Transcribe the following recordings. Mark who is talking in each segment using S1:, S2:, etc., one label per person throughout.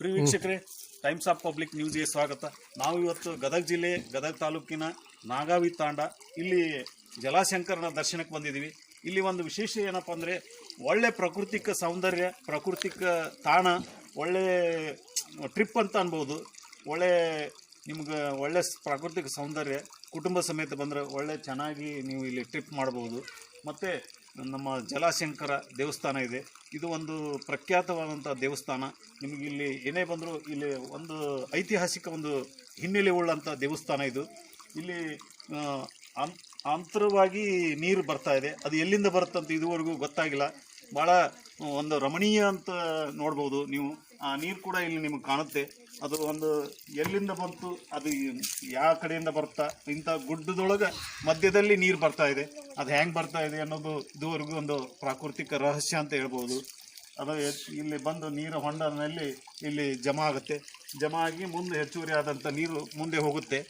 S1: ಪ್ರಿಯ ವೀಕ್ಷಕರೇ times of public ನ್ಯೂಸ್ಗೆ ಸ್ವಾಗತ. ನಾವು ಇವತ್ತು ಗದಗ ಜಿಲ್ಲೆ, ಗದಗ ತಾಲೂಕಿನ ನಾಗಾವಿ ತಾಂಡ, ಇಲ್ಲಿ ಜಲಾಶಂಕರನ ದರ್ಶನಕ್ಕೆ ಬಂದಿದ್ದೀವಿ. ಇಲ್ಲಿ ಒಂದು ವಿಶೇಷ ಏನಪ್ಪ ಅಂದರೆ, ಒಳ್ಳೆ ಪ್ರಾಕೃತಿಕ ಸೌಂದರ್ಯ, ಪ್ರಾಕೃತಿಕ ತಾಣ, ಒಳ್ಳೆ ಟ್ರಿಪ್ ಅಂತ ಅನ್ಬೋದು. ಒಳ್ಳೆ ನಿಮ್ಗೆ ಒಳ್ಳೆ ಪ್ರಾಕೃತಿಕ ಸೌಂದರ್ಯ, ಕುಟುಂಬ ಸಮೇತ ಬಂದರೆ ಒಳ್ಳೆ ಚೆನ್ನಾಗಿ ನೀವು ಇಲ್ಲಿ ಟ್ರಿಪ್ ಮಾಡ್ಬೋದು. ಮತ್ತು ನಮ್ಮ ಜಲಾಶಂಕರ ದೇವಸ್ಥಾನ ಇದೆ. ಇದು ಒಂದು ಪ್ರಖ್ಯಾತವಾದಂಥ ದೇವಸ್ಥಾನ. ನಿಮಗೆ ಇಲ್ಲಿ ಏನೇ ಬಂದರೂ ಇಲ್ಲಿ ಒಂದು ಐತಿಹಾಸಿಕ ಒಂದು ಹಿನ್ನೆಲೆ ಉಳ್ಳಂಥ ದೇವಸ್ಥಾನ ಇದು. ಇಲ್ಲಿ ಅಂತರವಾಗಿ ನೀರು ಬರ್ತಾ ಇದೆ. ಅದು ಎಲ್ಲಿಂದ ಬರುತ್ತಂತ ಇದುವರೆಗೂ ಗೊತ್ತಾಗಿಲ್ಲ. ಭಾಳ ಒಂದು ರಮಣೀಯ ಅಂತ ನೋಡ್ಬೋದು ನೀವು. ಆ ನೀರು ಕೂಡ ಇಲ್ಲಿ ನಿಮಗೆ ಕಾಣುತ್ತೆ. ಅದು ಒಂದು ಎಲ್ಲಿಂದ ಬಂತು, ಅದು ಯಾವ ಕಡೆಯಿಂದ ಬರ್ತಾ, ಇಂಥ ಗುಡ್ಡದೊಳಗೆ ಮಧ್ಯದಲ್ಲಿ ನೀರು ಬರ್ತಾ ಇದೆ. ಅದು ಹೆಂಗೆ ಬರ್ತಾ ಇದೆ ಅನ್ನೋದು ಇದುವರೆಗೂ ಒಂದು ಪ್ರಾಕೃತಿಕ ರಹಸ್ಯ ಅಂತ ಹೇಳ್ಬೋದು. ಅದು ಇಲ್ಲಿ ಬಂದು ನೀರು ಹೊಂಡನಲ್ಲಿ ಇಲ್ಲಿ ಜಮಾ ಆಗುತ್ತೆ. ಜಮಾ ಆಗಿ ಮುಂದೆ ಹೆಚ್ಚುವರಿ ಆದಂಥ ನೀರು ಮುಂದೆ ಹೋಗುತ್ತೆ.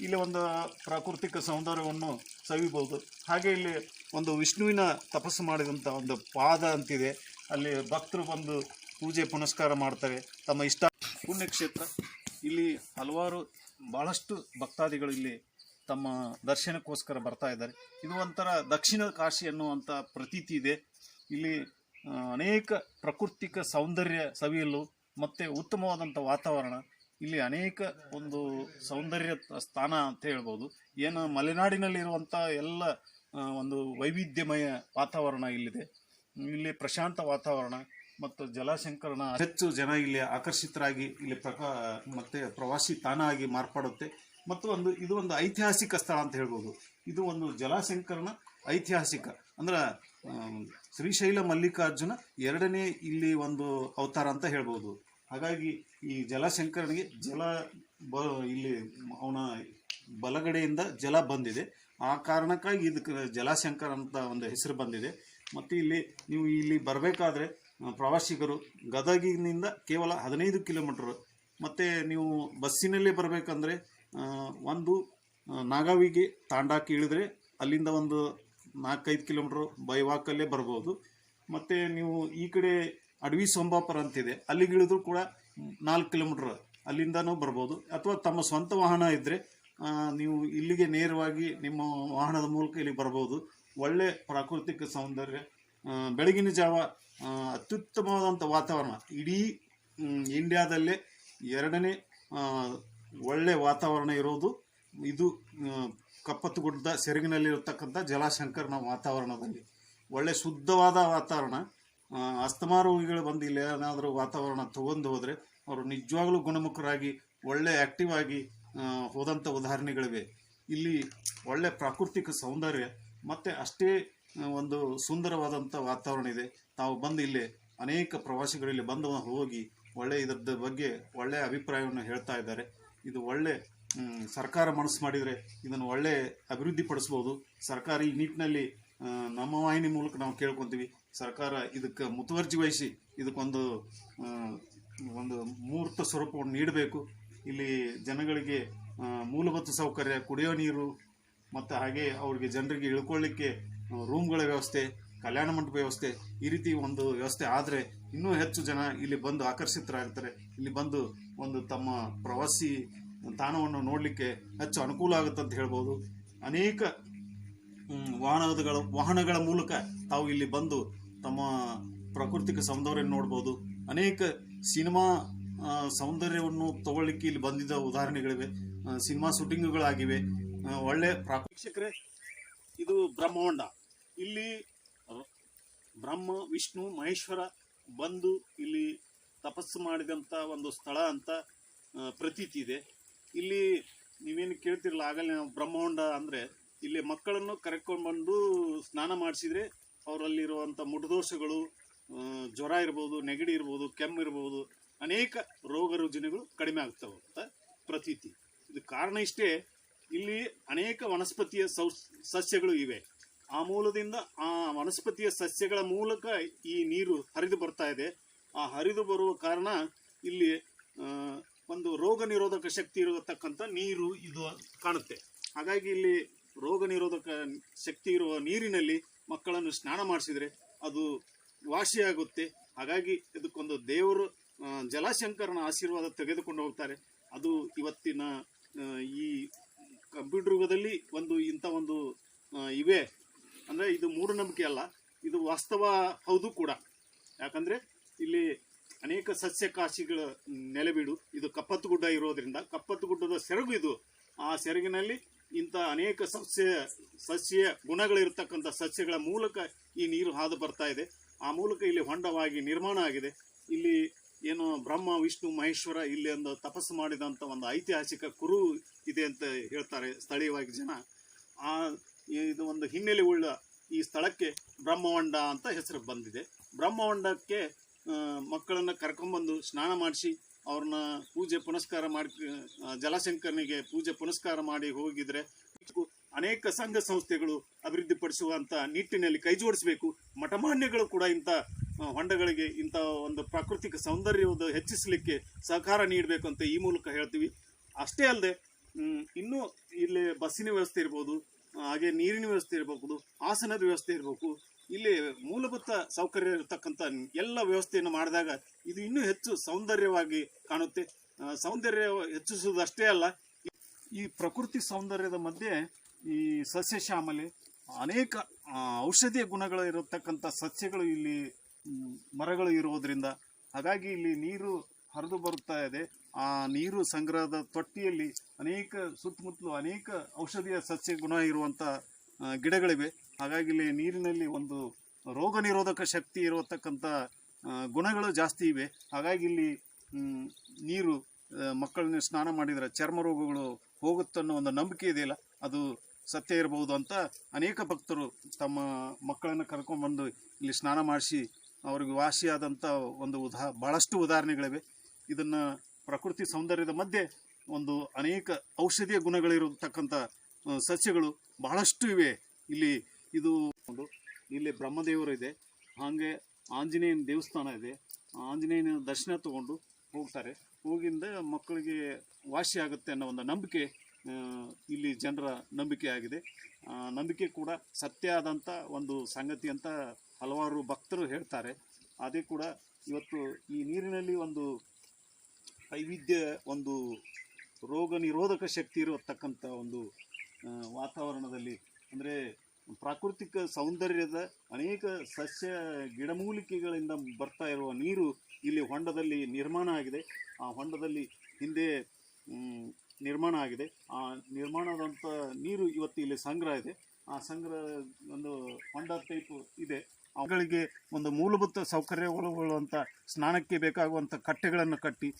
S1: ಇಲ್ಲಿ ಒಂದು ಪ್ರಾಕೃತಿಕ ಸೌಂದರ್ಯವನ್ನು ಸವಿಬೋದು. ಹಾಗೆ ಇಲ್ಲಿ ಒಂದು ವಿಷ್ಣುವಿನ ತಪಸ್ಸು ಮಾಡಿದಂಥ ಒಂದು ಪಾದ ಅಂತಿದೆ. ಅಲ್ಲಿ ಭಕ್ತರು ಬಂದು ಪೂಜೆ ಪುನಸ್ಕಾರ ಮಾಡ್ತಾರೆ. ತಮ್ಮ ಇಷ್ಟ ಪುಣ್ಯಕ್ಷೇತ್ರ. ಇಲ್ಲಿ ಹಲವಾರು ಭಾಳಷ್ಟು ಭಕ್ತಾದಿಗಳು ಇಲ್ಲಿ ತಮ್ಮ ದರ್ಶನಕ್ಕೋಸ್ಕರ ಬರ್ತಾ ಇದ್ದಾರೆ. ಇದು ಒಂಥರ ದಕ್ಷಿಣ ಕಾಶಿ ಅನ್ನುವಂಥ ಪ್ರತೀತಿ ಇದೆ. ಇಲ್ಲಿ ಅನೇಕ ಪ್ರಾಕೃತಿಕ ಸೌಂದರ್ಯ ಸವಿಯಲು ಮತ್ತು ಉತ್ತಮವಾದಂಥ ವಾತಾವರಣ. ಇಲ್ಲಿ ಅನೇಕ ಒಂದು ಸೌಂದರ್ಯ ಸ್ಥಾನ ಅಂತ ಹೇಳ್ಬೋದು. ಏನು ಮಲೆನಾಡಿನಲ್ಲಿರುವಂಥ ಎಲ್ಲ ಒಂದು ವೈವಿಧ್ಯಮಯ ವಾತಾವರಣ ಇಲ್ಲಿದೆ. ಇಲ್ಲಿ ಪ್ರಶಾಂತ ವಾತಾವರಣ ಮತ್ತು ಜಲಶಂಕರನ ಹೆಚ್ಚು ಜನ ಇಲ್ಲಿ ಆಕರ್ಷಿತರಾಗಿ ಇಲ್ಲಿ ಪ್ರಕಾ, ಮತ್ತೆ ಪ್ರವಾಸಿ ತಾಣ ಆಗಿ ಮಾರ್ಪಾಡುತ್ತೆ. ಮತ್ತು ಒಂದು, ಇದು ಒಂದು ಐತಿಹಾಸಿಕ ಸ್ಥಳ ಅಂತ ಹೇಳ್ಬೋದು. ಇದು ಒಂದು ಜಲಶಂಕರನ ಐತಿಹಾಸಿಕ. ಅಂದ್ರೆ ಶ್ರೀಶೈಲ ಮಲ್ಲಿಕಾರ್ಜುನ ಎರಡನೇ ಇಲ್ಲಿ ಒಂದು ಅವತಾರ ಅಂತ ಹೇಳ್ಬೋದು. ಹಾಗಾಗಿ ಈ ಜಲಶಂಕರನಿಗೆ ಜಲ ಬ, ಇಲ್ಲಿ ಅವನ ಬಲಗಡೆಯಿಂದ ಜಲ ಬಂದಿದೆ. ಆ ಕಾರಣಕ್ಕಾಗಿ ಇದಕ್ಕೆ ಜಲಶಂಕರ ಅಂತ ಒಂದು ಹೆಸರು ಬಂದಿದೆ. ಮತ್ತು ಇಲ್ಲಿ ನೀವು ಇಲ್ಲಿ ಬರಬೇಕಾದ್ರೆ ಪ್ರವಾಸಿಗರು ಗದಗಿನಿಂದ ಕೇವಲ ಹದಿನೈದು ಕಿಲೋಮೀಟ್ರ್. ಮತ್ತು ನೀವು ಬಸ್ಸಿನಲ್ಲೇ ಬರಬೇಕಂದ್ರೆ ಒಂದು ನಾಗಾವಿಗೆ ತಾಂಡಾಕ್ಕೆ ಇಳಿದ್ರೆ ಅಲ್ಲಿಂದ ಒಂದು ನಾಲ್ಕೈದು ಕಿಲೋಮೀಟ್ರ್ ಬೈವಾಕಲ್ಲೇ ಬರ್ಬೋದು. ಮತ್ತು ನೀವು ಈ ಕಡೆ ಅಡವಿ ಸೋಂಬಾಪುರ ಅಂತಿದೆ, ಅಲ್ಲಿಗೆ ಇಳಿದ್ರು ಕೂಡ ನಾಲ್ಕು ಕಿಲೋಮೀಟ್ರ್ ಅಲ್ಲಿಂದನೂ ಬರ್ಬೋದು. ಅಥವಾ ತಮ್ಮ ಸ್ವಂತ ವಾಹನ ಇದ್ದರೆ ನೀವು ಇಲ್ಲಿಗೆ ನೇರವಾಗಿ ನಿಮ್ಮ ವಾಹನದ ಮೂಲಕ ಇಲ್ಲಿಗೆ ಬರ್ಬೋದು. ಒಳ್ಳೆ ಪ್ರಾಕೃತಿಕ ಸೌಂದರ್ಯ ಬೆಳಗಿನ ಜಾವ ಅತ್ಯುತ್ತಮವಾದಂಥ ವಾತಾವರಣ. ಇಡೀ ಇಂಡಿಯಾದಲ್ಲೇ ಎರಡನೇ ಒಳ್ಳೆ ವಾತಾವರಣ ಇರೋದು. ಇದು ಕಪ್ಪತ್ತುಗುಡ್ಡ ಸೆರಗಿನಲ್ಲಿರತಕ್ಕಂಥ ಜಲಾಶಂಕರನ ವಾತಾವರಣದಲ್ಲಿ. ಒಳ್ಳೆ ಶುದ್ಧವಾದ ವಾತಾವರಣ. ಅಸ್ತಮಾ ರೋಗಿಗಳು ಬಂದು ಇಲ್ಲಿ ಏನಾದರೂ ವಾತಾವರಣ ತಗೊಂಡು ಹೋದರೆ ಅವರು ನಿಜವಾಗ್ಲೂ ಗುಣಮುಖರಾಗಿ, ಒಳ್ಳೆ ಆ್ಯಕ್ಟಿವ್ ಆಗಿ ಹೋದಂಥ ಉದಾಹರಣೆಗಳಿವೆ. ಇಲ್ಲಿ ಒಳ್ಳೆ ಪ್ರಾಕೃತಿಕ ಸೌಂದರ್ಯ, ಮತ್ತು ಅಷ್ಟೇ ಒಂದು ಸುಂದರವಾದಂಥ ವಾತಾವರಣ ಇದೆ. ತಾವು ಬಂದು ಇಲ್ಲಿ ಅನೇಕ ಪ್ರವಾಸಿಗಳು ಇಲ್ಲಿ ಬಂದು ಹೋಗಿ ಒಳ್ಳೆ ಇದರದ ಬಗ್ಗೆ ಒಳ್ಳೆಯ ಅಭಿಪ್ರಾಯವನ್ನು ಹೇಳ್ತಾ ಇದ್ದಾರೆ. ಇದು ಒಳ್ಳೆ ಸರ್ಕಾರ ಮನಸ್ಸು ಮಾಡಿದರೆ ಇದನ್ನು ಒಳ್ಳೆ ಅಭಿವೃದ್ಧಿ ಪಡಿಸ್ಬೋದು ಸರ್ಕಾರ ಈ ನಿಟ್ಟಿನಲ್ಲಿ ನಮ್ಮ ವಾಹಿನಿ ಮೂಲಕ ನಾವು ಕೇಳ್ಕೊತೀವಿ. ಸರ್ಕಾರ ಇದಕ್ಕೆ ಮುತುವರ್ಜಿ ವಹಿಸಿ ಇದಕ್ಕೊಂದು ಒಂದು ಮೂರ್ತ ಸ್ವರೂಪವನ್ನು ನೀಡಬೇಕು. ಇಲ್ಲಿ ಜನಗಳಿಗೆ ಮೂಲಭೂತ ಸೌಕರ್ಯ, ಕುಡಿಯೋ ನೀರು, ಮತ್ತು ಹಾಗೆ ಅವ್ರಿಗೆ ಜನರಿಗೆ ಇಳ್ಕೊಳ್ಳಿಕ್ಕೆ ರೂಮ್ಗಳ ವ್ಯವಸ್ಥೆ, ಕಲ್ಯಾಣ ಮಂಟಪ ವ್ಯವಸ್ಥೆ ಈ ರೀತಿ ಒಂದು ವ್ಯವಸ್ಥೆ ಆದರೆ ಇನ್ನೂ ಹೆಚ್ಚು ಜನ ಇಲ್ಲಿ ಬಂದು ಆಕರ್ಷಿತರಾಗ್ತಾರೆ. ಇಲ್ಲಿ ಬಂದು ಒಂದು ತಮ್ಮ ಪ್ರವಾಸಿ ತಾಣವನ್ನು ನೋಡಲಿಕ್ಕೆ ಹೆಚ್ಚು ಅನುಕೂಲ ಆಗುತ್ತೆ ಅಂತ ಹೇಳ್ಬೋದು. ಅನೇಕ ವಾಹನಗಳ ವಾಹನಗಳ ಮೂಲಕ ತಾವು ಇಲ್ಲಿ ಬಂದು ತಮ್ಮ ಪ್ರಾಕೃತಿಕ ಸೌಂದರ್ಯ ನೋಡ್ಬೋದು. ಅನೇಕ ಸಿನಿಮಾ ಸೌಂದರ್ಯವನ್ನು ತಗೊಳ್ಳಿಕ್ಕೆ ಇಲ್ಲಿ ಬಂದಿದ್ದ ಉದಾಹರಣೆಗಳಿವೆ. ಸಿನಿಮಾ ಶೂಟಿಂಗ್ಗಳಾಗಿವೆ. ಒಳ್ಳೆ ಪ್ರಾಕೃತಿಕರೇ ಇದು ಬ್ರಹ್ಮಾಂಡ. ಇಲ್ಲಿ ಬ್ರಹ್ಮ, ವಿಷ್ಣು, ಮಹೇಶ್ವರ ಬಂದು ಇಲ್ಲಿ ತಪಸ್ಸು ಮಾಡಿದಂಥ ಒಂದು ಸ್ಥಳ ಅಂತ ಪ್ರತೀತಿ ಇದೆ. ಇಲ್ಲಿ ನೀವೇನು ಕೇಳ್ತಿರಲ್ಲ, ಆಗಲೇ ನಾವು ಬ್ರಹ್ಮಾಂಡ ಅಂದರೆ ಇಲ್ಲಿ ಮಕ್ಕಳನ್ನು ಕರೆಕೊಂಡು ಬಂದು ಸ್ನಾನ ಮಾಡಿಸಿದರೆ ಅವರಲ್ಲಿರುವಂಥ ಮುಟದೋಷಗಳು ಜ್ವರ ಇರ್ಬೋದು, ನೆಗಡಿ ಇರ್ಬೋದು, ಕೆಮ್ಮು ಇರ್ಬೋದು, ಅನೇಕ ರೋಗ ರುಜಿನಗಳು ಕಡಿಮೆ ಆಗ್ತವೆ ಅಂತ ಪ್ರತೀತಿ. ಇದು ಕಾರಣ ಇಷ್ಟೇ ಇಲ್ಲಿ ಅನೇಕ ವನಸ್ಪತಿಯ ಸಸ್ಯಗಳು ಇವೆ. ಆ ಮೂಲದಿಂದ ಆ ವನಸ್ಪತಿಯ ಸಸ್ಯಗಳ ಮೂಲಕ ಈ ನೀರು ಹರಿದು ಬರ್ತಾ ಇದೆ. ಆ ಹರಿದು ಬರುವ ಕಾರಣ ಇಲ್ಲಿ ಒಂದು ರೋಗ ನಿರೋಧಕ ಶಕ್ತಿ ಇರತಕ್ಕಂಥ ನೀರು ಇದು ಕಾಣುತ್ತೆ. ಹಾಗಾಗಿ ಇಲ್ಲಿ ರೋಗ ನಿರೋಧಕ ಶಕ್ತಿ ಇರುವ ನೀರಿನಲ್ಲಿ ಮಕ್ಕಳನ್ನು ಸ್ನಾನ ಮಾಡಿಸಿದರೆ ಅದು ವಾಸಿಯಾಗುತ್ತೆ ಹಾಗಾಗಿ ಇದಕ್ಕೊಂದು ದೇವರು ಜಲಶಂಕರನ ಆಶೀರ್ವಾದ ತೆಗೆದುಕೊಂಡು ಹೋಗ್ತಾರೆ. ಅದು ಇವತ್ತಿನ ಈ ಕಂಪ್ಯೂಟರ್ ಯುಗದಲ್ಲಿ ಒಂದು ಇಂಥ ಒಂದು ಇವೆ. ಅಂದರೆ ಇದು ಮೂಢನಂಬಿಕೆ ಅಲ್ಲ, ಇದು ವಾಸ್ತವ ಹೌದು ಕೂಡ. ಯಾಕಂದರೆ ಇಲ್ಲಿ ಅನೇಕ ಸಸ್ಯ ಕಾಶಿಗಳ ನೆಲೆಬೀಡು, ಇದು ಕಪ್ಪತ್ತು ಗುಡ್ಡ ಇರೋದ್ರಿಂದ ಕಪ್ಪತ್ತು ಗುಡ್ಡದ ಸೆರಗು ಇದು. ಆ ಸೆರಗಿನಲ್ಲಿ ಇಂಥ ಅನೇಕ ಸಸ್ಯ ಸಸ್ಯ ಗುಣಗಳಿರ್ತಕ್ಕಂಥ ಸಸ್ಯಗಳ ಮೂಲಕ ಈ ನೀರು ಹಾದು ಬರ್ತಾ ಇದೆ. ಆ ಮೂಲಕ ಇಲ್ಲಿ ಹೊಂಡವಾಗಿ ನಿರ್ಮಾಣ ಆಗಿದೆ. ಇಲ್ಲಿ ಏನು ಬ್ರಹ್ಮ, ವಿಷ್ಣು, ಮಹೇಶ್ವರ ಇಲ್ಲಿ ಒಂದು ತಪಸ್ಸು ಮಾಡಿದಂಥ ಒಂದು ಐತಿಹಾಸಿಕ ಕುರು ಇದೆ ಅಂತ ಹೇಳ್ತಾರೆ ಸ್ಥಳೀಯವಾಗಿ ಜನ. ಆ, ಇದು ಒಂದು ಹಿನ್ನೆಲೆ ಉಳ್ಳ ಈ ಸ್ಥಳಕ್ಕೆ ಬ್ರಹ್ಮಹೊಂಡ ಅಂತ ಹೆಸರು ಬಂದಿದೆ. ಬ್ರಹ್ಮಹೊಂಡಕ್ಕೆ ಮಕ್ಕಳನ್ನು ಕರ್ಕೊಂಬಂದು ಸ್ನಾನ ಮಾಡಿಸಿ, ಅವ್ರನ್ನ ಪೂಜೆ ಪುನಸ್ಕಾರ ಮಾಡಿ ಜಲಶಂಕರನಿಗೆ ಪೂಜೆ ಪುನಸ್ಕಾರ ಮಾಡಿ ಹೋಗಿದ್ರೆ ಅನೇಕ ಸಂಘ ಸಂಸ್ಥೆಗಳು ಅಭಿವೃದ್ಧಿಪಡಿಸುವಂಥ ನಿಟ್ಟಿನಲ್ಲಿ ಕೈ ಜೋಡಿಸಬೇಕು. ಮಠಮಾನ್ಯಗಳು ಕೂಡ ಇಂಥ ಹೊಂಡಗಳಿಗೆ ಇಂಥ ಒಂದು ಪ್ರಾಕೃತಿಕ ಸೌಂದರ್ಯವನ್ನು ಹೆಚ್ಚಿಸಲಿಕ್ಕೆ ಸಹಕಾರ ನೀಡಬೇಕು ಅಂತ ಈ ಮೂಲಕ ಹೇಳ್ತೀವಿ. ಅಷ್ಟೇ ಅಲ್ಲದೆ ಇನ್ನೂ ಇಲ್ಲಿ ಬಸ್ಸಿನ ವ್ಯವಸ್ಥೆ ಇರ್ಬೋದು ಹಾಗೆ ನೀರಿನ ವ್ಯವಸ್ಥೆ ಇರಬಹುದು ಆಸನದ ವ್ಯವಸ್ಥೆ ಇರಬೇಕು. ಇಲ್ಲಿ ಮೂಲಭೂತ ಸೌಕರ್ಯ ಇರತಕ್ಕಂಥ ಎಲ್ಲ ವ್ಯವಸ್ಥೆಯನ್ನು ಮಾಡಿದಾಗ ಇದು ಇನ್ನೂ ಹೆಚ್ಚು ಸೌಂದರ್ಯವಾಗಿ ಕಾಣುತ್ತೆ. ಸೌಂದರ್ಯ ಹೆಚ್ಚಿಸುವುದಷ್ಟೇ ಅಲ್ಲ, ಈ ಪ್ರಕೃತಿ ಸೌಂದರ್ಯದ ಮಧ್ಯೆ ಈ ಸಸ್ಯ ಶ್ಯಾಮಲೆ, ಅನೇಕ ಔಷಧೀಯ ಗುಣಗಳು ಇರತಕ್ಕಂಥ ಸಸ್ಯಗಳು ಇಲ್ಲಿ ಮರಗಳು ಇರುವುದರಿಂದ. ಹಾಗಾಗಿ ಇಲ್ಲಿ ನೀರು ಹರಿದು ಬರುತ್ತಾ ಇದೆ. ಆ ನೀರು ಸಂಗ್ರಹದ ತೊಟ್ಟಿಯಲ್ಲಿ ಅನೇಕ ಸುತ್ತಮುತ್ತಲು ಅನೇಕ ಔಷಧೀಯ ಸಸ್ಯ ಗುಣ ಇರುವಂಥ ಗಿಡಗಳಿವೆ. ಹಾಗಾಗಿ ಇಲ್ಲಿ ನೀರಿನಲ್ಲಿ ಒಂದು ರೋಗ ನಿರೋಧಕ ಶಕ್ತಿ ಇರತಕ್ಕಂಥ ಗುಣಗಳು ಜಾಸ್ತಿ ಇವೆ. ಹಾಗಾಗಿ ಇಲ್ಲಿ ನೀರು ಮಕ್ಕಳನ್ನ ಸ್ನಾನ ಮಾಡಿದರೆ ಚರ್ಮ ರೋಗಗಳು ಹೋಗುತ್ತನ್ನೋ ಒಂದು ನಂಬಿಕೆ ಇದೆಯಲ್ಲ, ಅದು ಸತ್ಯ ಇರಬಹುದು ಅಂತ ಅನೇಕ ಭಕ್ತರು ತಮ್ಮ ಮಕ್ಕಳನ್ನು ಕರ್ಕೊಂಡ್ಬಂದು ಇಲ್ಲಿ ಸ್ನಾನ ಮಾಡಿಸಿ, ಅವ್ರಿಗೆ ವಾಸಿಯಾದಂಥ ಒಂದು ಉದಾ ಭಾಳಷ್ಟು ಉದಾಹರಣೆಗಳಿವೆ. ಇದನ್ನು ಪ್ರಕೃತಿ ಸೌಂದರ್ಯದ ಮಧ್ಯೆ ಒಂದು ಅನೇಕ ಔಷಧೀಯ ಗುಣಗಳಿರತಕ್ಕಂಥ ಸಸ್ಯಗಳು ಬಹಳಷ್ಟು ಇವೆ. ಇಲ್ಲಿ ಇದು ಒಂದು, ಇಲ್ಲಿ ಬ್ರಹ್ಮದೇವರು ಇದೆ, ಹಾಗೆ ಆಂಜನೇಯನ ದೇವಸ್ಥಾನ ಇದೆ. ಆಂಜನೇಯನ ದರ್ಶನ ತಗೊಂಡು ಹೋಗ್ತಾರೆ. ಹೋಗಿಂದ ಮಕ್ಕಳಿಗೆ ವಾಸಿ ಆಗುತ್ತೆ ಅನ್ನೋ ಒಂದು ನಂಬಿಕೆ ಇಲ್ಲಿ ಜನರ ನಂಬಿಕೆ ಆಗಿದೆ. ನಂಬಿಕೆ ಕೂಡ ಸತ್ಯ ಆದಂಥ ಒಂದು ಸಂಗತಿ ಅಂತ ಹಲವಾರು ಭಕ್ತರು ಹೇಳ್ತಾರೆ. ಅದೇ ಕೂಡ ಇವತ್ತು ಈ ನೀರಿನಲ್ಲಿ ಒಂದು ವೈವಿಧ್ಯ ಒಂದು ರೋಗ ನಿರೋಧಕ ಶಕ್ತಿ ಇರತಕ್ಕಂಥ ಒಂದು ವಾತಾವರಣದಲ್ಲಿ, ಅಂದರೆ ಪ್ರಾಕೃತಿಕ ಸೌಂದರ್ಯದ ಅನೇಕ ಸಸ್ಯ ಗಿಡಮೂಲಿಕೆಗಳಿಂದ ಬರ್ತಾ ಇರುವ ನೀರು ಇಲ್ಲಿ ಹೊಂಡದಲ್ಲಿ ನಿರ್ಮಾಣ ಆಗಿದೆ. ಆ ಹೊಂಡದಲ್ಲಿ ಹಿಂದೆ ನಿರ್ಮಾಣ ಆಗಿದೆ. ಆ ನಿರ್ಮಾಣದಂಥ ನೀರು ಇವತ್ತು ಇಲ್ಲಿ ಸಂಗ್ರಹ ಇದೆ. ಆ ಸಂಗ್ರಹ ಒಂದು ಹೊಂಡ ಟೈಪ್ ಇದೆ. ಅವುಗಳಿಗೆ ಒಂದು ಮೂಲಭೂತ ಸೌಕರ್ಯಗೊಳ್ಳುವಂಥ ಸ್ನಾನಕ್ಕೆ ಬೇಕಾಗುವಂಥ ಕಟ್ಟೆಗಳನ್ನು ಕಟ್ಟಿ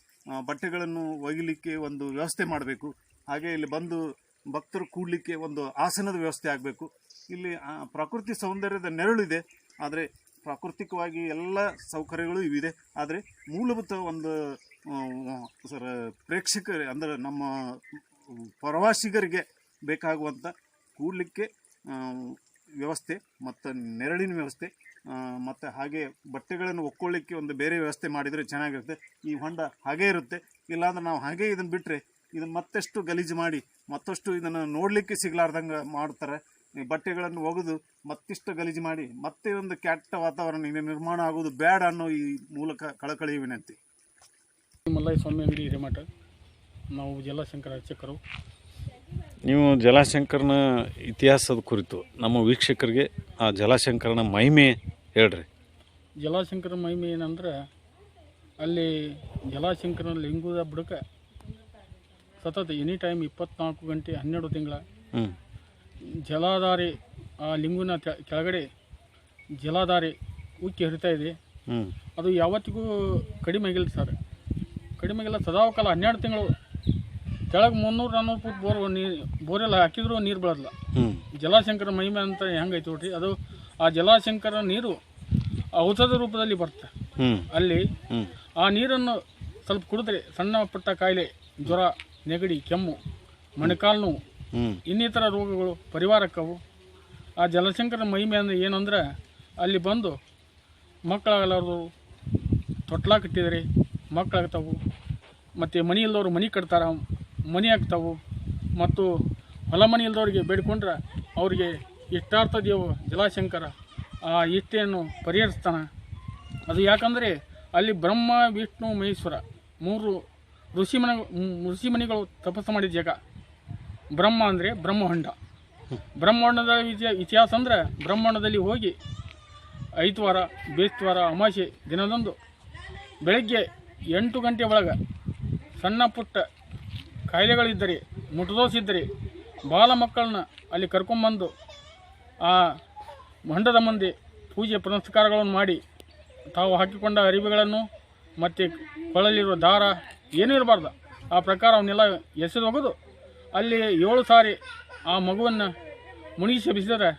S1: ಬಟ್ಟೆಗಳನ್ನು ಒಗಿಲಿಕ್ಕೆ ಒಂದು ವ್ಯವಸ್ಥೆ ಮಾಡಬೇಕು. ಹಾಗೆ ಇಲ್ಲಿ ಬಂದು ಭಕ್ತರು ಕೂಡಲಿಕ್ಕೆ ಒಂದು ಆಸನದ ವ್ಯವಸ್ಥೆ ಆಗಬೇಕು. ಇಲ್ಲಿ ಪ್ರಕೃತಿ ಸೌಂದರ್ಯದ ನೆರಳಿದೆ. ಆದರೆ ಪ್ರಾಕೃತಿಕವಾಗಿ ಎಲ್ಲ ಸೌಕರ್ಯಗಳು ಇವಿದೆ. ಆದರೆ ಮೂಲಭೂತ ಒಂದು ಸರ ಪ್ರೇಕ್ಷಕರು ಅಂದರೆ ನಮ್ಮ ಪ್ರವಾಸಿಗರಿಗೆ ಬೇಕಾಗುವಂಥ ಕೂಡಲಿಕ್ಕೆ ವ್ಯವಸ್ಥೆ, ಮತ್ತು ನೆರಳಿನ ವ್ಯವಸ್ಥೆ ಮತ್ತು ಹಾಗೆ ಬಟ್ಟೆಗಳನ್ನು ಒಕ್ಕೊಳ್ಳಿಕ್ಕೆ ಒಂದು ಬೇರೆ ವ್ಯವಸ್ಥೆ ಮಾಡಿದರೆ ಚೆನ್ನಾಗಿರುತ್ತೆ. ಈ ಹೊಂಡ ಹಾಗೇ ಇರುತ್ತೆ. ಇಲ್ಲಾಂದ್ರೆ ನಾವು ಹಾಗೆ ಇದನ್ನು ಬಿಟ್ಟರೆ ಇದನ್ನು ಮತ್ತಷ್ಟು ಗಲೀಜು ಮಾಡಿ, ಮತ್ತಷ್ಟು ಇದನ್ನು ನೋಡಲಿಕ್ಕೆ ಸಿಗಲಾರ್ದಂಗೆ ಮಾಡ್ತಾರೆ. ಈ ಬಟ್ಟೆಗಳನ್ನು ಒಗೆದು ಮತ್ತಿಷ್ಟು ಗಲೀಜು ಮಾಡಿ, ಮತ್ತೆ ಒಂದು ಕೆಟ್ಟ ವಾತಾವರಣ ನಿರ್ಮಾಣ ಆಗೋದು ಬೇಡ ಅನ್ನೋ ಈ ಮೂಲಕ ಕಳಕಳಿ ವಿನಂತಿ.
S2: ಮಲ್ಲಯ್ಯ ಸ್ವಾಮಿ ಅಂಗಡಿ ಹಿರೇಮಠ. ನಾವು ಜಲಶಂಕರ ಅರ್ಚಕರು
S3: ನೀವು ಜಲಶಂಕರನ ಇತಿಹಾಸದ ಕುರಿತು ನಮ್ಮ ವೀಕ್ಷಕರಿಗೆ ಆ ಜಲಶಂಕರನ ಮಹಿಮೆ ಹೇಳ್ರಿ.
S2: ಜಲಶಂಕರ ಮಹಿಮೆ ಏನಂದ್ರೆ ಅಲ್ಲಿ ಜಲಾಶಂಕರನ ಲಿಂಗದ ಬುಡಕ ಸತತ ಎನಿ ಟೈಮ್ ಇಪ್ಪತ್ನಾಲ್ಕು ಗಂಟೆ ಹನ್ನೆರಡು ತಿಂಗಳ
S3: ಜಲಾಧಾರಿ
S2: ಜಲಾಧಾರೆ ಆ ಲಿಂಗುನ ಕೆಳಗಡೆ ಜಲಾಧಾರಿ ಉಕ್ಕಿ ಹರಿತಾ ಇದೆ. ಅದು ಯಾವತ್ತಿಗೂ ಕಡಿಮೆ ಆಗಿಲ್ಲ ಸರ್. ಕಡಿಮೆ ಆಗಿಲ್ಲ ಸದಾಕಾಲ ಹನ್ನೆರಡು ತಿಂಗಳು ಕೆಳಗೆ ಮುನ್ನೂರು ನಾನೂರು ಫುಟ್ ಬೋರ್ ನೀರು ಬೋರೆಲ್ಲ ಹಾಕಿದ್ರು ನೀರು
S3: ಜಲಾಶಂಕರ
S2: ಜಲಶಂಕರ ಮಹಿಮೆ ಅಂತ ಹೆಂಗೈತೆ ನೋಡ್ರಿ ಅದು ಆ ಜಲಾಶಂಕರ ನೀರು ಔಷಧ ರೂಪದಲ್ಲಿ ಬರುತ್ತೆ. ಅಲ್ಲಿ ಆ ನೀರನ್ನು ಸ್ವಲ್ಪ ಕುಡಿದ್ರೆ ಸಣ್ಣ ಪುಟ್ಟ ಕಾಯಿಲೆ ಜ್ವರ ನೆಗಡಿ ಕೆಮ್ಮು ಮೊಣಕಾಲು ನೋವು ಇನ್ನಿತರ ರೋಗಗಳು ಪರಿವಾರಕ್ಕವು ಆ ಜಲಶಂಕರ ಮಹಿಮೆ ಅಂದ್ರೆ ಏನಂದ್ರೆ ಅಲ್ಲಿ ಬಂದು ಮಕ್ಕಳಾಗಲಾರ್ದು ತೊಟ್ಲ ಕಟ್ಟಿದರೆ ಮಕ್ಕಳಾಗ್ತಾವು ಮತ್ತು ಮನೆ ಇಲ್ಲದವ್ರು ಮನೆ ಕಟ್ತಾರ ಮನೆ ಆಗ್ತಾವು ಮತ್ತು ಹೊಲ ಮನೆ ಇಲ್ದವ್ರಿಗೆ ಬೇಡ್ಕೊಂಡ್ರೆ ಅವರಿಗೆ ಇಷ್ಟಾರ್ಥ ದೇವ ಜಲಾಶಂಕರ, ಆ ಇಷ್ಟೆಯನ್ನು ಪರಿಹರಿಸ್ತಾನೆ? ಅದು ಯಾಕಂದರೆ ಅಲ್ಲಿ ಬ್ರಹ್ಮ, ವಿಷ್ಣು, ಮಹೇಶ್ವರ ಮೂರು ಋಷಿಮನ ಋಷಿಮನಿಗಳು ತಪಸ್ಸು ಮಾಡಿದ ಜಾಗ. ಬ್ರಹ್ಮ ಅಂದರೆ ಬ್ರಹ್ಮಹೊಂಡ. ಬ್ರಹ್ಮಾಂಡದ ಇತಿಹಾಸ ಇತಿಹಾಸ ಅಂದರೆ ಬ್ರಹ್ಮಾಂಡದಲ್ಲಿ ಹೋಗಿ ಐತವಾರ ಬೇಸ್ತವಾರ ಅಮಾಸೆ ದಿನದಂದು ಬೆಳಗ್ಗೆ ಎಂಟು ಗಂಟೆ ಒಳಗೆ ಸಣ್ಣ ಪುಟ್ಟ ಕಾಯಿಲೆಗಳಿದ್ದರೆ, ಮುಟದೋಸಿದ್ದರೆ ಬಾಲ ಮಕ್ಕಳನ್ನ ಅಲ್ಲಿ ಕರ್ಕೊಂಬಂದು ಆ ಮಂಡದ ಮಂದಿ ಪೂಜೆ ಪುನಸ್ಕಾರಗಳನ್ನು ಮಾಡಿ ತಾವು ಹಾಕಿಕೊಂಡ ಅರಿವೆಗಳನ್ನು ಮತ್ತು ಕೊಳಲಿರುವ ದಾರ ಏನೂ ಇರಬಾರ್ದು. ಆ ಪ್ರಕಾರ ಅವನ್ನೆಲ್ಲ ಎಸೆದು ಹೋಗೋದು. ಅಲ್ಲಿ ಏಳು ಸಾರಿ ಆ ಮಗುವನ್ನು ಮುಳುಗಿಸಿ ಬಿಸಿದರೆ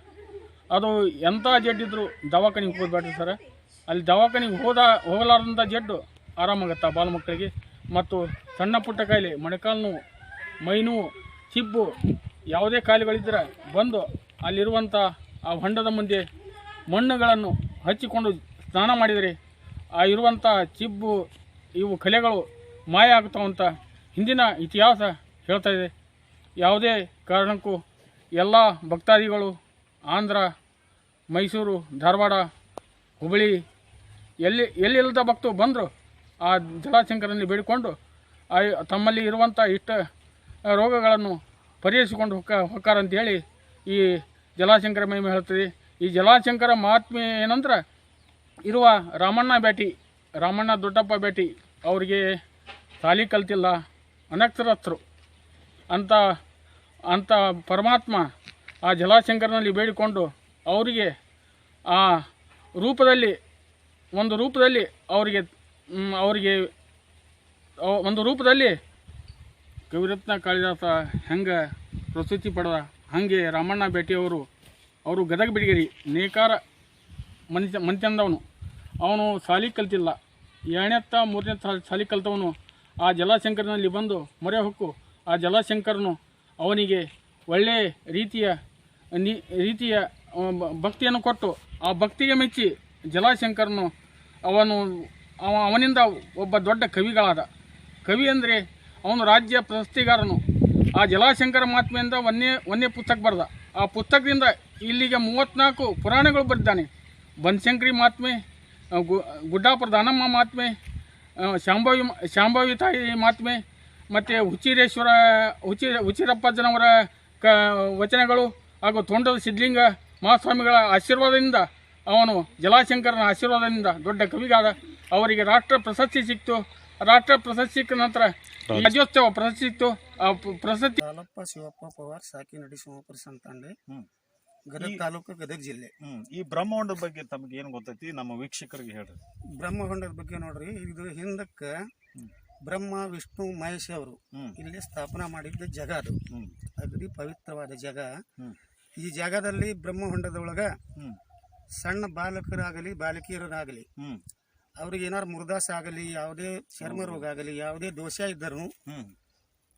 S2: ಅದು ಎಂಥ ಜಡ್ಡಿದ್ರು ದವಾಖಾನಿಗೆ ಹೋಗ್ಬೇಡ್ರಿ ಸರ್. ಅಲ್ಲಿ ದವಾಖಾನಿಗೆ ಹೋದ ಹೋಗಲಾರ್ದಂಥ ಜಡ್ಡು ಆರಾಮಾಗತ್ತೆ ಆ ಬಾಲ ಮಕ್ಕಳಿಗೆ? ಮತ್ತು ಸಣ್ಣ ಪುಟ್ಟ ಕಾಯಿಲೆ, ಮೊಣಕಾಲು ನೋವು, ಮೈ ನೋವು, ಚಿಬ್ಬು, ಯಾವುದೇ ಕಾಯಿಲೆಗಳಿದ್ದರೆ ಬಂದು ಅಲ್ಲಿರುವಂಥ ಆ ಹೊಂಡದ ಮುಂದೆ ಮಣ್ಣುಗಳನ್ನು ಹಚ್ಚಿಕೊಂಡು ಸ್ನಾನ ಮಾಡಿದರೆ ಆ ಇರುವಂಥ ಚಿಬ್ಬು, ಇವು ಕಲೆಗಳು ಮಾಯ ಆಗ್ತಾವಂತ ಹಿಂದಿನ ಇತಿಹಾಸ ಹೇಳ್ತಾ ಇದೆ. ಯಾವುದೇ ಕಾರಣಕ್ಕೂ ಎಲ್ಲ ಭಕ್ತಾದಿಗಳು ಆಂಧ್ರ, ಮೈಸೂರು, ಧಾರವಾಡ, ಹುಬ್ಬಳ್ಳಿ, ಎಲ್ಲಿ, ಎಲ್ಲಿಲ್ಲದ ಭಕ್ತರು ಬಂದರು ಆ ಜಲಾಶಂಕರಲ್ಲಿ ಬೇಡಿಕೊಂಡು ಆ ತಮ್ಮಲ್ಲಿ ಇರುವಂಥ ಇಷ್ಟ ರೋಗಗಳನ್ನು ಪರಿಹರಿಸಿಕೊಂಡು ಹೊಕ್ಕ ಹೊಕ್ಕಾರ ಅಂತೇಳಿ ಈ ಜಲಾಶಂಕರ ಮಹಿಮೆ ಹೇಳ್ತೀವಿ ಈ ಜಲಾಶಂಕರ ಮಹಾತ್ಮೆ ಏನಂದ್ರೆ ಇರುವ ರಾಮಣ್ಣ ಭೇಟಿ, ರಾಮಣ್ಣ ದೊಡ್ಡಪ್ಪ ಭೇಟಿ ಅವರಿಗೆ ತಾಲಿ ಕಲ್ತಿಲ್ಲ, ಅನಕ್ಷರಸ್ಥರು. ಅಂತ ಅಂಥ ಪರಮಾತ್ಮ ಆ ಜಲಾಶಂಕರನಲ್ಲಿ ಬೇಡಿಕೊಂಡು ಅವರಿಗೆ ಆ ರೂಪದಲ್ಲಿ, ಒಂದು ರೂಪದಲ್ಲಿ ಅವರಿಗೆ ಅವರಿಗೆ ಒಂದು ರೂಪದಲ್ಲಿ ಕವಿರತ್ನ ಕಾಳಿದಾಸ ಹೆಂಗೆ ಪ್ರಸ್ತುತಿ ಪಡೆದ, ಹಾಗೆ ರಾಮಣ್ಣ ಭೇಟಿಯವರು, ಅವರು ಗದಗ ಬಿಡಿಗೇರಿ, ನೇಕಾರ ಮನ್ ಮನ್ತಂದವನು ಅವನು ಸಾಲಿ ಕಲ್ತಿಲ್ಲ. ಎರಡನೇತ್ತ ಮೂರನೇ ಸಾಲಿ ಕಲ್ತವನು. ಆ ಜಲಾಶಂಕರನಲ್ಲಿ ಬಂದು ಮೊರೆ ಹೊಕ್ಕು. ಆ ಜಲಾಶಂಕರನು ಅವನಿಗೆ ಒಳ್ಳೆಯ ರೀತಿಯ ರೀತಿಯ ಭಕ್ತಿಯನ್ನು ಕೊಟ್ಟು, ಆ ಭಕ್ತಿಗೆ ಮೆಚ್ಚಿ ಜಲಾಶಂಕರನು ಅವನು ಅವ ಅವನಿಂದ ಒಬ್ಬ ದೊಡ್ಡ ಕವಿಗಳಾದ. ಕವಿ ಅಂದರೆ ಅವನು ರಾಜ್ಯ ಪ್ರಶಸ್ತಿಗಾರನು. ಆ ಜಲಾಶಂಕರ ಮಹಾತ್ಮೆಯಿಂದ ಒಂದೇ ಒಂದೇ ಪುಸ್ತಕ ಬರೆದ. ಆ ಪುಸ್ತಕದಿಂದ ಇಲ್ಲಿಗೆ ಮೂವತ್ತ್ನಾಲ್ಕು ಪುರಾಣಗಳು ಬರೆದಿದ್ದಾನೆ. ಬನಶಂಕರಿ ಮಹಾತ್ಮೆ ಗು ಗುಡ್ಡಾಪುರ ದಾನಮ್ಮ ಮಹಾತ್ಮೆ ಶಾಂಭವಿ ಶಾಂಭವಿ ತಾಯಿ ಮಹಾತ್ಮೆ, ಮತ್ತು ಹುಚ್ಚಿರೇಶ್ವರ ಹುಚ್ಚಿ ಹುಚ್ಚಿರಪ್ಪಜ್ಜನವರ ಕ, ವಚನಗಳು ಹಾಗೂ ತೊಂಡದ ಸಿದ್ಧಲಿಂಗ ಮಹಾಸ್ವಾಮಿಗಳ ಆಶೀರ್ವಾದದಿಂದ ಅವನು ಜಲಾಶಂಕರನ ಆಶೀರ್ವಾದದಿಂದ ದೊಡ್ಡ ಕವಿಗಾದ. ಅವರಿಗೆ ರಾಷ್ಟ್ರ ಪ್ರಶಸ್ತಿ ಸಿಕ್ತು. ರಾಷ್ಟ್ರ ಪ್ರಶಸ್ತಿ ಸಿಕ್ಕ ನಂತರ ರಾಜ್ಯೋತ್ಸವ ಪ್ರಶಸ್ತಿ ಸಿಕ್ತು. ಆ ಪ್ರಶಸ್ತಿ
S4: ಹಾಲಪ್ಪ ಶಿವಪ್ಪ ಪವಾರ್ ಸಾಕಿ ನಡಿ ಸೋಮಪುರ ಸಂತಾಂಡೆ. ಗದಗ ತಾಲೂಕು ಗದಗ ಜಿಲ್ಲೆ.
S1: ಹ್ಮ್. ಈ ಬ್ರಹ್ಮಾಂಡದ ಬಗ್ಗೆ ತಮಗೆ ಏನು ಗೊತ್ತೈತಿ? ನಮ್ಮ ವೀಕ್ಷಕರಿಗೆ ಹೇಳ್ರಿ.
S4: ಬ್ರಹ್ಮಾಂಡದ ಬಗ್ಗೆ ನೋಡ್ರಿ ಇದು ಹಿಂದಕ್ಕ ಬ್ರಹ್ಮ ವಿಷ್ಣು ಮಹೇಶ್ ಅವರು ಇಲ್ಲಿ ಸ್ಥಾಪನಾ ಮಾಡಿದ್ದ ಜಗ ಅದು. ಅಗದಿ ಪವಿತ್ರವಾದ ಜಾಗ. ಈ ಜಾಗದಲ್ಲಿ ಬ್ರಹ್ಮಹೊಂಡದೊಳಗ
S1: ಹ್ಮ್.
S4: ಸಣ್ಣ ಬಾಲಕರಾಗಲಿ ಬಾಲಕಿಯರಾಗಲಿ
S1: ಹ್ಮ್.
S4: ಅವ್ರಿಗೆ ಏನಾರು ಮುರ್ದಾಸ ಆಗಲಿ ಯಾವುದೇ ಚರ್ಮ ರೋಗ ಆಗಲಿ ಯಾವುದೇ ದೋಷ ಇದ್ದರೂ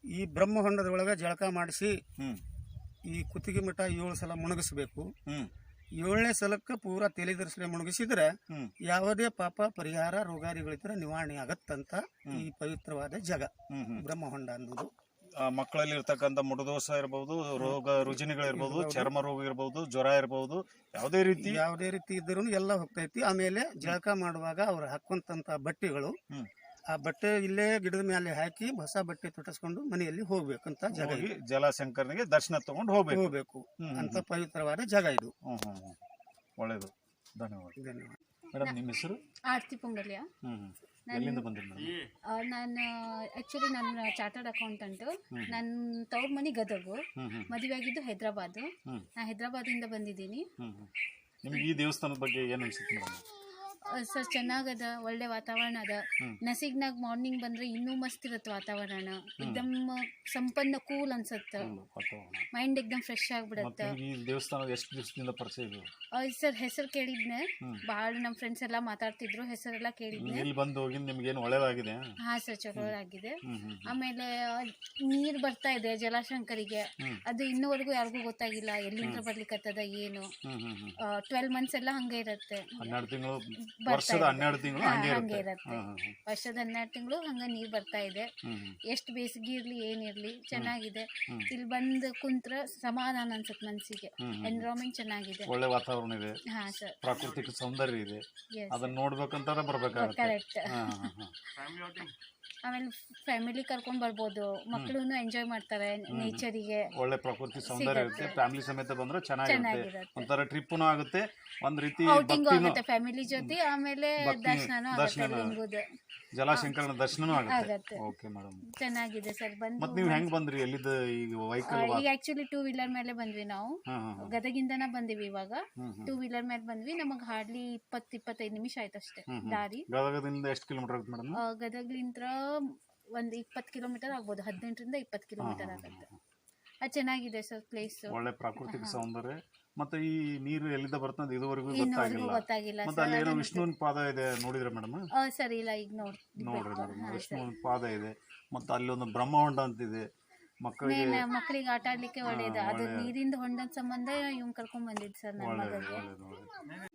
S4: ಈ ಬ್ರಹ್ಮಹೊಂಡದೊಳಗೆ ಜಳಕ ಮಾಡಿಸಿ ಈ ಕುತ್ತಿಗೆ ಮಠ ಏಳು ಸಲ ಮುಣಗಿಸ್ಬೇಕು. ಏಳನೇ ಸಲಕ್ಕೆ ಪೂರಾ ದರ್ಶನ ಮುಣಗಿಸಿದ್ರೆ ಯಾವುದೇ ಪಾಪ ಪರಿಹಾರ ರೋಗಾದಿಗಳಿದ್ರೆ ನಿವಾರಣೆ ಆಗತ್ತಂತ ಈ ಪವಿತ್ರವಾದ ಜಗ.
S1: ಹ್ಮ್ ಹ್ಮ್.
S4: ಬ್ರಹ್ಮಹೊಂಡ ಅನ್ನೋದು.
S1: ಮಕ್ಕಳಲ್ಲಿ ಇರ್ತಕ್ಕಂಥ ಮುಟದೋಸ ಇರ್ಬೋದು ರೋಗ ರುಜಿನಗಳಿರ್ಬೋದು ಚರ್ಮ ರೋಗ ಇರ್ಬೋದು ಜ್ವರ ಇರ್ಬೋದು ಯಾವುದೇ ರೀತಿ
S4: ಯಾವುದೇ ರೀತಿ ಇದ್ರೂ ಎಲ್ಲ ಹೋಗ್ತೈತಿ. ಆಮೇಲೆ ಜಳಕ ಮಾಡುವಾಗ ಅವ್ರು ಹಾಕುವಂತ ಬಟ್ಟೆಗಳು
S1: ಹ್ಮ್.
S4: ಆ ಬಟ್ಟೆ ಇಲ್ಲೇ ಗಿಡದ ಮೇಲೆ ಹಾಕಿ ಹೊಸ ಬಟ್ಟೆ ತೊಟ್ಟಿಸ್ಕೊಂಡು ಮನೆಯಲ್ಲಿ ಹೋಗ್ಬೇಕಂತ ಜಾಗ
S1: ಹೋಗಿ
S4: ಇದು.
S1: ಜಲಶಂಕರನಿಗೆ ದರ್ಶನ ತಗೊಂಡು ಹೋಗ್ಬೇಕು.
S4: ಹೋಗ್ಬೇಕು.
S1: ಹ್ಮ್,
S4: ಅಂತ ಪವಿತ್ರವಾದ ಜಾಗ ಇದು.
S1: ಹ್ಮ್ ಹ್ಮ್ ಹ್ಮ್. ಒಳ್ಳೇದು. ಧನ್ಯವಾದ.
S4: ಧನ್ಯವಾದ.
S1: ಮೇಡಮ್ ನಿಮ್ಮ ಹೆಸರು?
S5: ಆರ್ತಿ ಪೊಂಗಲ್ಯ.
S1: ಹ್ಮ್ ಎಲ್ಲಿಂದ ಬಂದಿರಿ ಮೇಡಮ್?
S5: ನಾನು ಆ್ಯಕ್ಚುಲಿ ನಾನು ಚಾರ್ಟರ್ಡ್ ಅಕೌಂಟೆಂಟ್ ನನ್ನ ತವ್ರ ಮನಿ ಗದಗು. ಮದುವೆ ಆಗಿದ್ದು ಹೈದರಾಬಾದ್.
S1: ನಾ
S5: ನಾನು ಹೈದ್ರಾಬಾದಿಂದ ಬಂದಿದ್ದೀನಿ
S1: ನಿಮ್ಗೆ ಈ ದೇವಸ್ಥಾನದ ಬಗ್ಗೆ ಏನು ಅನ್ಸುತ್ತೆ ಮೇಡಮ್?
S5: ಸರ್ ಚೆನ್ನಾಗದ ಒಳ್ಳೆ ವಾತಾವರಣ ಅದ ನಸಿಗ್ನಾಗ ಮಾರ್ನಿಂಗ್ ಬಂದ್ರೆ ಇನ್ನೂ ಮಸ್ತ್ ಇರತ್ತೆ ವಾತಾವರಣ. ಎಕ್ದಮ್ ಸಂಪನ್ನ ಕೂಲ್ ಅನ್ಸತ್ತ. ಮೈಂಡ್ ಎಕ್ದಮ್ ಫ್ರೆಶ್ ಆಗ್ಬಿಡತ್ತ.
S1: ನಿಮ್ಗೆ ಎಷ್ಟು ದಿವಸದಿಂದ ಪರಿಚಯ
S5: ಸರ್ ಹೆಸರು ಕೇಳಿದ್ನೆ.
S1: ಬಾಳ್
S5: ಭಾಳ ನಮ್ಮ ಫ್ರೆಂಡ್ಸ್ ಎಲ್ಲಾ ಮಾತಾಡ್ತಿದ್ರು ಹೆಸರೆಲ್ಲ ಕೇಳಿದ್ನೆ.
S1: ಇಲ್ಲಿ ಬಂದು ಹೋಗಿ ನಿಮ್ಗೆ ಏನು ಒಳ್ಳೇದಾಗಿದೆ?
S5: ಹಾ ಸರ್ ಚಲೋ ಆಗಿದೆ
S1: ಹ್ಮ್ ಹ್ಮ್.
S5: ಆಮೇಲೆ ನೀರ್ ಬರ್ತಾ ಇದೆ ಜಲಾಶಂಕರಿಗೆ. ಅದು ಇನ್ನೂವರೆಗೂ ಯಾರಿಗೂ ಗೊತ್ತಾಗಿಲ್ಲ ಎಲ್ಲಿಂದ ಬರ್ಲಿಕ್ಕತ್ತದ ಏನು. ಟ್ವೆಲ್ ಮಂತ್ಸ್ ಎಲ್ಲ ಹಂಗೆ ಇರುತ್ತೆ.
S1: ಹನ್ನೆರಡು ತಿಂಗಳು ವರ್ಷದ. ಹನ್ನೆರಡು ತಿಂಗಳು ಹಂಗೆ
S5: ಹಂಗೆ
S1: ಇರುತ್ತೆ.
S5: ವರ್ಷದ ಹನ್ನೆರಡು ತಿಂಗಳು ಹಂಗ ನೀರ್ ಬರ್ತಾ ಇದೆ. ಎಷ್ಟು ಬೇಸಿಗೆ ಇರ್ಲಿ ಏನಿರ್ಲಿ ಚೆನ್ನಾಗಿದೆ. ಇಲ್ಲಿ ಬಂದು ಕುಂತ್ರ ಸಮಾಧಾನ ಅನ್ಸುತ್ತೆ ಮನ್ಸಿಗೆ.
S1: ಹ್ಮ್.
S5: ಎನ್ವಿರಾನ್ಮೆಂಟ್ ಚೆನ್ನಾಗಿದೆ.
S1: ಒಳ್ಳೆ ವಾತಾವರಣ ಇದೆ.
S5: ಹಾ ಸರ್.
S1: ಪ್ರಾಕೃತಿಕ ಸೌಂದರ್ಯ ಇದೆ. ಅದನ್ನ ನೋಡ್ಬೇಕಂತ ಬರ್ಬೇಕಾಗುತ್ತೆ.
S5: ಕರೆಕ್ಟ್
S1: ಹಾ, ಹಾ, ಹಾ.
S5: ಆಮೇಲೆ ಫ್ಯಾಮಿಲಿ ಕರ್ಕೊಂಡ್ ಬರ್ಬೋದು. ಮಕ್ಕಳು ಎಂಜಾಯ್ ಮಾಡ್ತಾರೆ ನೇಚರಿಗೆ
S1: ಒಳ್ಳೆ ಪ್ರಕೃತಿ ಸೌಂದರ್ಯ ಇರುತ್ತೆ ಫ್ಯಾಮಿಲಿ ಸಮೇತ ಬಂದ್ರೆ ಚೆನ್ನಾಗಿರುತ್ತೆ. ಒಂಥರ ಟ್ರಿಪ್ ಆಗುತ್ತೆ ಒಂದ್ ರೀತಿ
S5: ಔಟಿಂಗ್ ಆಗುತ್ತೆ ಫ್ಯಾಮಿಲಿ ಜೊತೆ ಆಮೇಲೆ
S1: ದರ್ಶನ
S5: ದರ್ಶನ
S1: ಜಲಶಂಕರನ ದರ್ಶನನೂ ಆಗುತ್ತೆ. ಓಕೆ ಮೇಡಮ್
S5: ಚೆನ್ನಾಗಿದೆ ಸರ್. ಬಂದು
S1: ಮತ್ತೆ ನೀವು ಹೆಂಗ್ ಬಂದ್ರಿ? ಎಲ್ಲಿದ್ದ ಈಗ ವೆಹಿಕಲ್
S5: ಈಗ ಆಕ್ಚುಲಿ ಟೂ ವೀಲರ್ ಮೇಲೆ ಬಂದ್ವಿ ನಾವು. ಗದಗಿಂದನ ಬಂದಿವಿ ಇವಾಗ. ಟೂ ವೀಲರ್ ಮೇಲೆ ಬಂದ್ವಿ. ನಮಗ್ ಹಾರ್ಡ್ಲಿ ಇಪ್ಪತ್ ಇಪ್ಪತ್ತೈದು ನಿಮಿಷ ಆಯ್ತು ಅಷ್ಟೇ
S1: ಹ್ಮ್ ಹ್ಮ್.
S5: ದಾರಿ.
S1: ಗದಗದಿಂದ ಎಷ್ಟು ಕಿಲೋಮೀಟರ್ ಆಗುತ್ತೆ ಮೇಡಮ್
S5: ಗದಗ್ಲಿಂತ್ರ ಒಂದ್ ಇಪ್ಪತ್ತು ಕಿಲೋಮೀಟರ್ ಆಗ್ಬೋದು. ಹದಿನೆಂಟರಿಂದ ಇಪ್ಪತ್ತು ಕಿಲೋಮೀಟರ್ ಆಗುತ್ತೆ. ಅದು ಚೆನ್ನಾಗಿದೆ ಸರ್ ಪ್ಲೇಸ್
S1: ಒಳ್ಳೆ ಪ್ರಾಕೃತಿಕ ಸೌಂದರ್ಯ. ಮತ್ತೆ ಈ ನೀರು ಎಲ್ಲಿಂದ ಬರ್ತದೆ ಇದುವರೆಗೂ
S5: ಇನ್ನವರೆಗೂ
S1: ಗೊತ್ತಾಗಿಲ್ಲ.
S5: ಗೊತ್ತಾಗಿಲ್ಲ
S1: ಮತ್ತೆ
S5: ಸರ್
S1: ಅಲ್ಲಿ ಏನೋ ವಿಷ್ಣುವಿನ ಪಾದ ಇದೆ ನೋಡಿದ್ರೆ ಮೇಡಮ್?
S5: ಸರ್ ಇಲ್ಲ ಈಗ ನೋಡಿ
S1: ನೋಡ್ರಿ ಮೇಡಮ್ ವಿಷ್ಣುವಿನ ಪಾದ ಇದೆ ಮತ್ತೆ ಅಲ್ಲಿ ಒಂದು ಬ್ರಹ್ಮಹೊಂಡ ಅಂತಿದೆ ಮಕ್ಕಳಿಗೆ
S5: ಮೇನ್ ಮಕ್ಕಳಿಗೆ ಆಟ ಆಡ್ಲಿಕ್ಕೆ ಒಳ್ಳೇದು ಅದು ನೀರಿಂದ ಹೊಂಡದ ಸಂಬಂಧ ಇವ್ನ್ ಕರ್ಕೊಂಡ್ ಬಂದಿದ್ ಸರ್ ನನ್ನ
S1: ಒಳ್ಳೆ